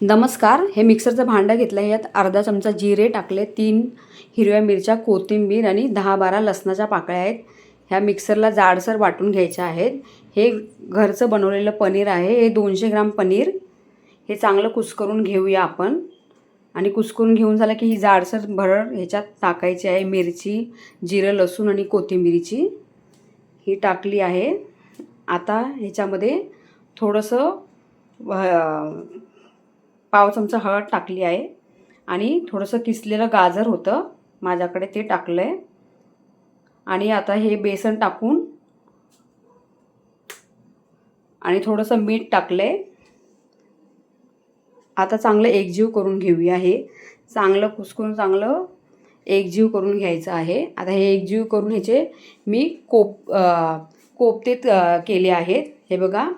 नमस्कार हे मिक्सरचं भांडं घेतलं आहे यात अर्धा चमचा जिरे टाकले तीन हिरव्या मिरच्या कोथिंबीर आणि दहा बारा लसणाच्या पाकळ्या आहेत. ह्या मिक्सरला जाडसर वाटून घ्यायच्या आहेत. हे घरचं बनवलेलं पनीर आहे. हे दोनशे ग्राम पनीर. हे चांगलं कुस्करून घेऊया आपण. आणि कुस्करून घेऊन झालं की ही जाडसर भरड ह्याच्यात टाकायची आहे मिरची जिरं लसूण आणि कोथिंबिरीची. ही टाकली आहे. आता ह्याच्यामध्ये थोडंसं पाव चमचा हळद टाकली आहे. आणि थोडंसं किसलेलं गाजर होतं. माझ्याकडे ते टाकलं आहे आणि आता हे बेसन टाकून आणि थोडंसं मीठ टाकलं आहे आता चांगलं एकजीव करून घेऊया हे. चांगलं कुसकून चांगलं एकजीव करून घ्यायचं आहे. आता हे एकजीव करून ह्याचे मी कोप कोपतेत कोपते केले आहेत. हे बघा.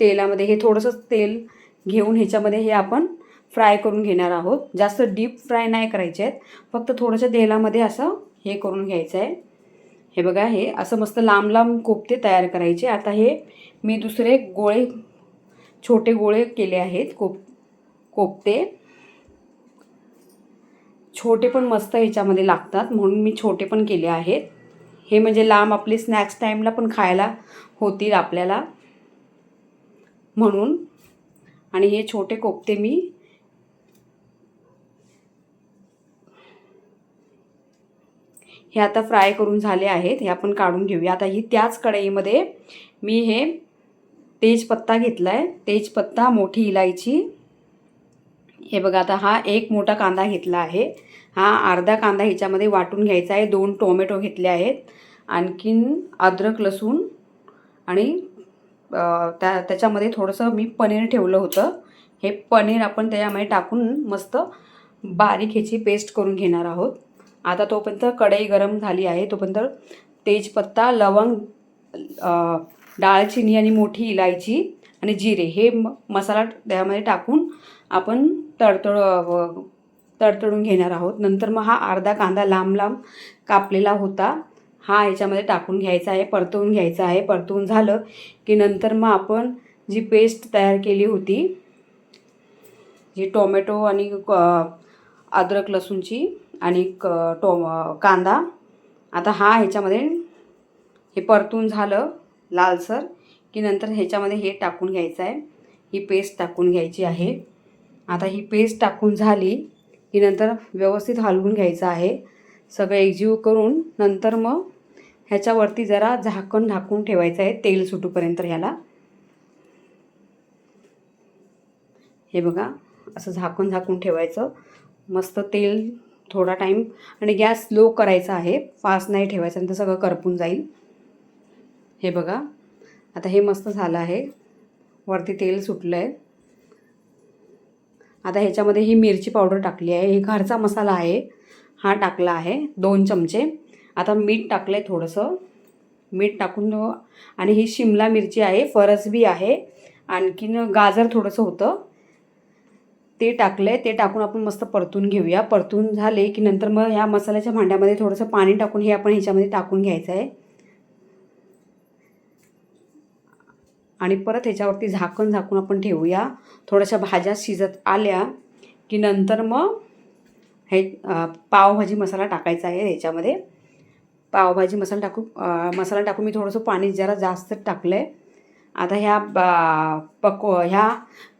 तेलामध्ये हे थोडंसं तेल घेऊन ह्याच्यामध्ये हे आपण फ्राय करून घेणार आहोत. जास्त डीप फ्राय नाही करायचे आहेत. फक्त थोडंसं तेलामध्ये असं हे करून घ्यायचं आहे. हे बघा हे असं मस्त लांब लांब कोफ्ते तयार करायचे. आता हे मी दुसरे गोळे छोटे गोळे केले आहेत कोप कोफ्ते छोटे पण मस्त ह्याच्यामध्ये लागतात म्हणून मी छोटे पण केले आहेत. हे म्हणजे लांब आपले स्नॅक्स टाईमला पण खायला होतील आपल्याला. म्हणून आणि हे छोटे कोपते मी हे आता फ्राय करून झाले आहेत. हे आपण काढून घेऊया. आता ही त्याच कढईमध्ये मी हे तेजपत्ता घेतला आहे तेजपत्ता मोठी इलायची. हे बघा आता हा एक मोठा कांदा घेतला आहे. हा अर्धा कांदा ह्याच्यामध्ये वाटून घ्यायचा आहे. दोन टोमॅटो घेतले आहेत. आणखीन अद्रक लसूण आणि त्या त्याच्यामध्ये थोडंसं मी पनीर ठेवलं होतं. हे पनीर आपण त्याच्यामध्ये टाकून मस्त बारीक ह्याची पेस्ट करून घेणार आहोत. आता तोपर्यंत कढई गरम झाली आहे. तोपर्यंत तेजपत्ता लवंग दालचिनी डाळचिनी आणि मोठी इलायची आणि जिरे हे म मसाला त्यामध्ये टाकून आपण तडतड तडतडून घेणार आहोत. नंतर मग हा अर्धा कांदा लांब लांब कापलेला होता. हा ह्याच्यामध्ये टाकून घ्यायचा आहे परतवून घ्यायचा आहे. परतवून झालं की नंतर मग आपण जी पेस्ट तयार केली होती जी टोमॅटो आणि क- अद्रक लसूणची आणि क टो कांदा आता हा ह्याच्यामध्ये हे परतून झालं लालसर की नंतर ह्याच्यामध्ये हे टाकून घ्यायचं आहे. ही पेस्ट टाकून घ्यायची आहे. आता ही पेस्ट टाकून झाली की नंतर व्यवस्थित हलवून घ्यायचं आहे. सगळं एकजीव करून नंतर मग ह्याच्यावरती जरा झाकण झाकून ठेवायचं आहे तेल सुटूपर्यंत ह्याला. हे बघा असं झाकून झाकून ठेवायचं. मस्त तेल थोडा टाईम आणि गॅस स्लो करायचा आहे फास्ट नाही ठेवायचा नंतर सगळं करपून जाईल. हे बघा आता हे मस्त झालं आहे. वरती तेल सुटलं आहे आता ह्याच्यामध्ये ही मिरची पावडर टाकली आहे. हे घरचा मसाला आहे. हा टाकला आहे दोन चमचे. आता मीठ टाकलं आहे थोडंसं. मीठ टाकून आणि ही शिमला मिरची आहे फरसबी आहे. आणखीन गाजर थोडंसं होतं. ते टाकलं आहे ते टाकून आपण मस्त परतून घेऊया. परतून झाले की नंतर मग ह्या मसाल्याच्या भांड्यामध्ये थोडंसं पाणी टाकून हे आपण ह्याच्यामध्ये टाकून घ्यायचं आहे आणि परत ह्याच्यावरती झाकण झाकून आपण ठेवूया. थोड्याशा भाज्या शिजत आल्या की नंतर मग हे पावभाजी मसाला टाकायचा आहे ह्याच्यामध्ये. पावभाजी मसाला टाकू मसाला टाकून मी थोडंसं पाणी जरा जास्त टाकलं आहे आता ह्या बा पको ह्या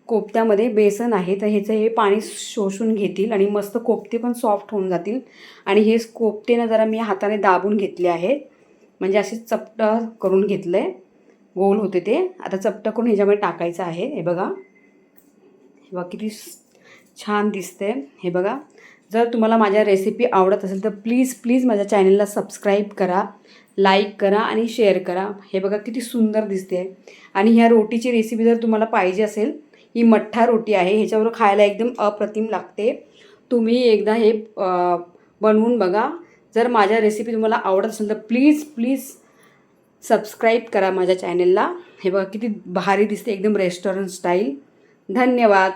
कोफ्त्यामध्ये बेसन आहे. तर ह्याचं हे पाणी शोषून घेतील आणि मस्त कोफ्ते पण सॉफ्ट होऊन जातील. आणि हे कोफ्ते ना जरा मी हाताने दाबून घेतले आहेत. म्हणजे असे चपट करून घेतलं आहे गोल होते ते. आता चपट करून ह्याच्यामध्ये टाकायचं आहे. हे बघा. हे बघा किती छान दिसते हे बघा. जर तुम्हाला माझ्या रेसिपी आवडत असेल तर प्लीज प्लीज माझ्या चॅनलला सबस्क्राईब करा लाईक करा आणि शेअर करा. हे बघा किती सुंदर दिसते. आहे आणि ह्या रोटीची रेसिपी जर तुम्हाला पाहिजे असेल ही मठ्ठा रोटी आहे ह्याच्यावर खायला एकदम अप्रतिम लागते. तुम्ही एकदा हे बनवून बघा. जर माझ्या रेसिपी तुम्हाला आवडत असेल तर प्लीज प्लीज सबस्क्राईब करा माझ्या चॅनलला हे बघा किती भारी दिसते एकदम रेस्टॉरंट स्टाईल धन्यवाद.